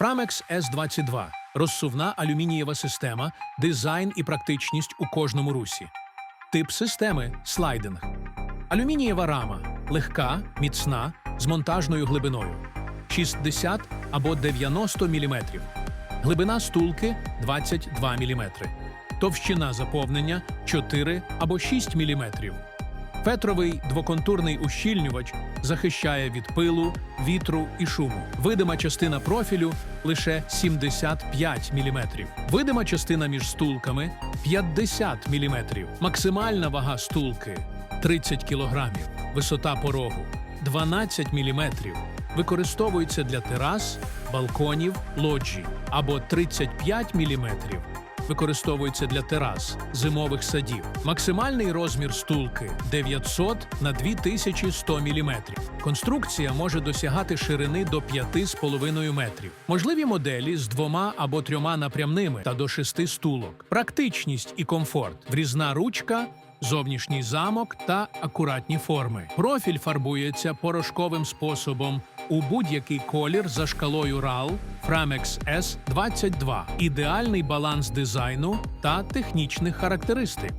Framex S22 розсувна алюмінієва система, дизайн і практичність у кожному русі. Тип системи слайдинг. Алюмінієва рама легка, міцна, з монтажною глибиною 60 або 90 мм. Глибина стулки 22 мм. Товщина заповнення 4 або 6 мм. Фетровий двоконтурний ущільнювач захищає від пилу, вітру і шуму. Видима частина профілю лише 75 мм. Видима частина між стулками 50 мм. Максимальна вага стулки 30 кг. Висота порогу 12 мм. Використовується для терас, балконів, лоджій або 35 мм використовується для терас, зимових садів. Максимальний розмір стулки 900 на 2100 мм. Конструкція може досягати ширини до 5,5 метрів. Можливі моделі з двома або трьома напрямними та до шести стулок. Практичність і комфорт, врізна ручка. Зовнішній замок та акуратні форми. Профіль фарбується порошковим способом у будь-який колір за шкалою RAL Framex S22. Ідеальний баланс дизайну та технічних характеристик.